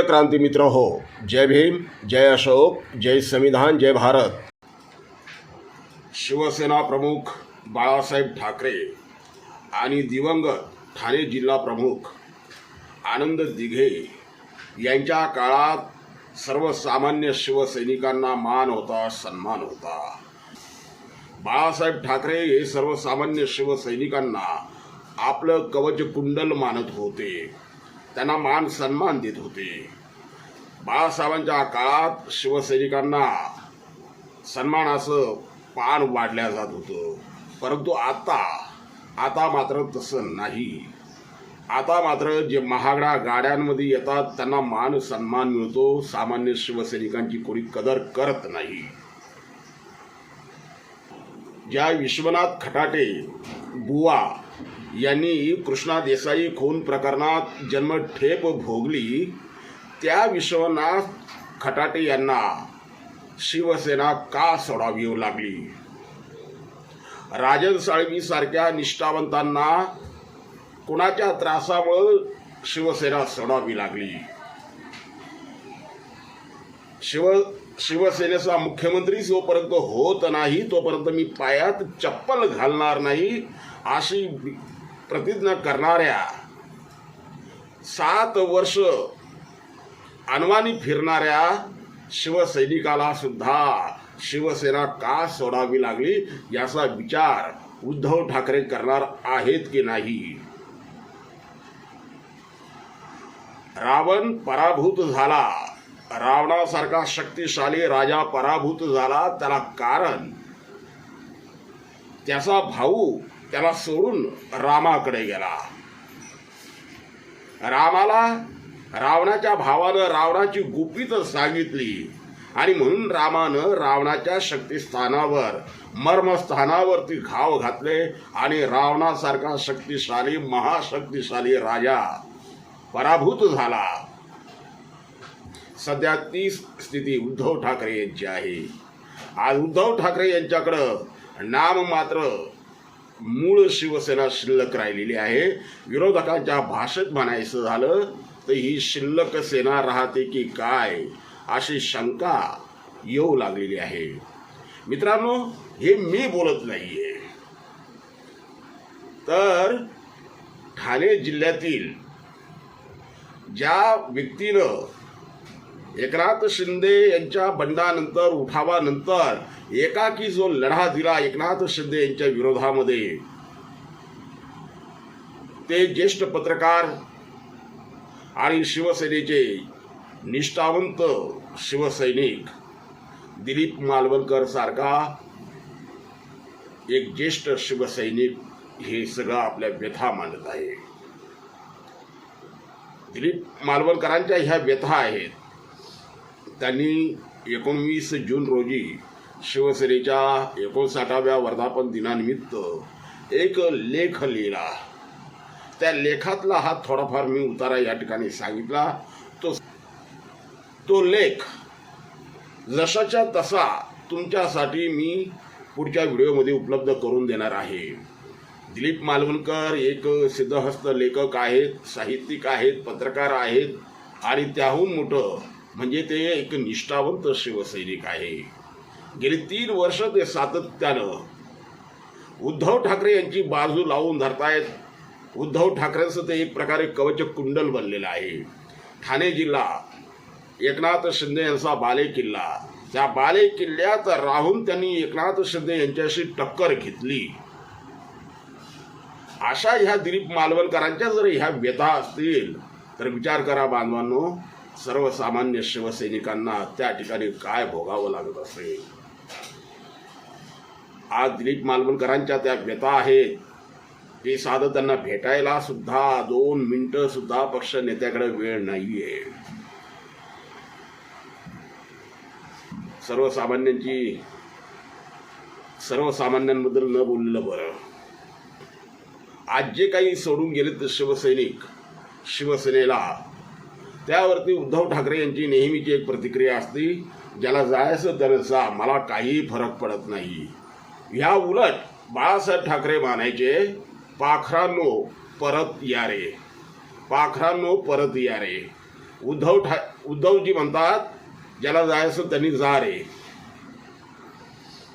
प्रिय क्रांती मित्र हो जय भीम जय अशोक जय संविधान जय भारत. शिवसेना प्रमुख बाळासाहेब ठाकरे आणि दिवंगत ठाणे जिल्हा प्रमुख आनंद दिघे यांच्या काळात सर्वसामान्य शिवसैनिकांना मान होता सन्मान होता. बाळासाहेब ठाकरे हे सर्वसामान्य शिवसैनिकांना आपलं कवच कुंडल मानत होते. त्यांना मान सन्मान देत होते. बाळासाहेबांच्या काळात शिवसैनिकांना सन्मानाचं पान वाढल्या जात होतं. परंतु आता आता मात्र तसं नाही. आता मात्र जे महागड्या गाड्यांमध्ये येतात त्यांना मान सन्मान मिळतो. सामान्य शिवसैनिकांची कोणी कदर करत नाही. ज्या विश्वनाथ खटाटे बुवा यांनी कृष्णा देसाई खून प्रकरणात जन्मठेप भोगली. त्या विश्वनाथ खटाटे यांना शिवसेना का सोडावी लागली? राजन साळवी सारख्या निष्ठावंतांना कुणाच्या त्रासामुळं शिवसेना सोडावी लागली? शिव शिवसेनेचा मुख्यमंत्री जोपर्यंत होत नाही तोपर्यंत मी पायात चप्पल घालणार नाही अशी प्रतिज्ञा करणाऱ्या सात वर्ष अनवानी फिरणाऱ्या शिवसैनिकाला सुद्धा शिवसेना का सोडावी लागली याचा विचार उद्धव ठाकरे करणार आहेत की नाही? रावण पराभूत झाला. रावणासारखा शक्तिशाली राजा पराभूत झाला. त्याला कारण त्याचा भाऊ त्याला सोडून रामाकडे गेला. रामाला रावणाच्या भावानं रावणाची गुपित सांगितली. आणि म्हणून रामानं रावणाच्या शक्तिस्थानावर मर्मस्थानावरती घाव घातले आणि रावणासारखा शक्तिशाली महाशक्तिशाली राजा पराभूत झाला. सध्या ती स्थिती उद्धव ठाकरे यांची आहे. आज उद्धव ठाकरे यांच्याकडं नाम मात्र मूळ शिवसेना शिल्लक राहिलेली आहे. विरोधकांच्या भाषेत म्हणायचं झालं तर ही शिल्लक सेना राहते की काय अशी शंका येऊ लागलेली आहे. मित्रांनो हे मी बोलत नाहीये. तर ठाणे जिल्ह्यातील ज्या व्यक्तीनं एकनाथ शिंदे यांच्या बंडानंतर उठावानंतर एकाकी जो लढा दिला एकनाथ शिंदे यांच्या विरोधामध्ये. ते ज्येष्ठ पत्रकार आणि शिवसेनेचे निष्ठावंत शिवसैनिक दिलीप मालवणकर सारखा एक ज्येष्ठ शिवसैनिक हे सगळं आपल्या व्यथा मांडत आहे. दिलीप मालवणकरांच्या ह्या व्यथा आहेत. त्यांनी एकोणवीस जून रोजी शिवसेनेच्या एकोणसाठाव्या वर्धापन दिनानिमित्त एक लेख लिहिला. त्या लेखातला हा थोडाफार मी उतारा या ठिकाणी सांगितला. तो तो लेख जशाच्या तसा तुमच्यासाठी मी पुढच्या व्हिडिओमध्ये उपलब्ध करून देणार आहे. दिलीप मालवणकर एक सिद्धहस्त लेखक आहेत साहित्यिक आहेत पत्रकार आहेत आणि त्याहून मोठं म्हणजे ते एक निष्ठावंत शिवसैनिक आहे. गेली तीन वर्ष ते सातत्यानं उद्धव ठाकरे यांची बाजू लावून धरतायत. उद्धव ठाकरेंचं ते एक प्रकारे कवच कुंडल बनलेलं आहे. ठाणे जिल्हा एकनाथ शिंदे यांचा बाले किल्ला. त्या बाले किल्ल्यात राहून त्यांनी एकनाथ शिंदे यांच्याशी टक्कर घेतली. अशा ह्या दिलीप मालवणकरांच्या जर ह्या व्यथा असतील तर विचार करा बांधवांनो. सर्वसामान्य शिवसैनिकांना त्या ठिकाणी काय भोगावं लागत असेल? आज दिलीप मालवणकरांच्या त्या व्यथा आहेत. ते साधं त्यांना भेटायला सुद्धा दोन मिनटं सुद्धा पक्ष नेत्याकडे वेळ नाहीये. सर्वसामान्यांची सर्वसामान्यांबद्दल न बोललेलं बरं. आज जे काही सोडून गेले तर शिवसैनिक शिवसेनेला त्यावरती उद्धव ठाकरे यांची नेहमीची एक प्रतिक्रिया असते ज्याला जायचं त्याला जा मला काही फरक पडत नाही. ह्या उलट बाळासाहेब ठाकरे मानायचे पाखरांनो परत या रे. पाखरांनो परत या रे. उद्धव ठा उद्धवजी म्हणतात ज्याला जायचं त्यांनी जा रे.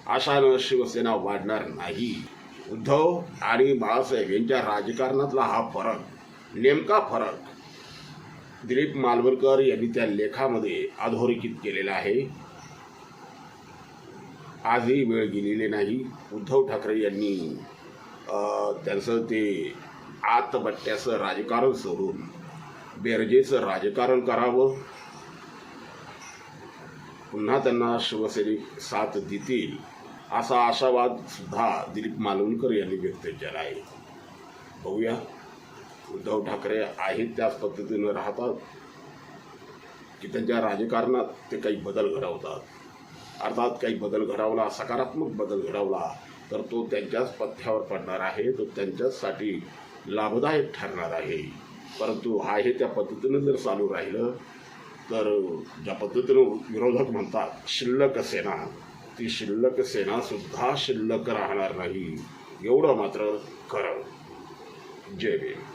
अशानं शिवसेना वाढणार नाही. उद्धव आणि बाळासाहेब यांच्या राजकारणातला हा फरक नेमका फरक दिलीप मालवणकर यांनी त्या लेखामध्ये अधोरेखित केलेला आहे. आजही वेळ गेलेली नाही. उद्धव ठाकरे यांनी त्यांचं ते आतबट्ट्याचं राजकारण सोडून बेरजेचं राजकारण करावं. पुन्हा त्यांना शिवसैनिक साथ देतील असा आशावाद सुद्धा दिलीप मालवणकर यांनी व्यक्त केला आहे बघूया. उद्धव ठाकरे आहेत त्याच पद्धतीनं राहतात की त्यांच्या राजकारणात ते काही बदल घडवतात. अर्थात काही बदल घडवला सकारात्मक बदल घडवला तर तो त्यांच्याच पथ्यावर पडणार आहे तो त्यांच्याचसाठी लाभदायक ठरणार आहे. परंतु हा हे त्या पद्धतीनं जर चालू राहिलं तर ज्या पद्धतीनं विरोधक म्हणतात शिल्लक सेना ती शिल्लक सेनासुद्धा शिल्लक राहणार नाही. एवढं मात्र खरं. जय भीम.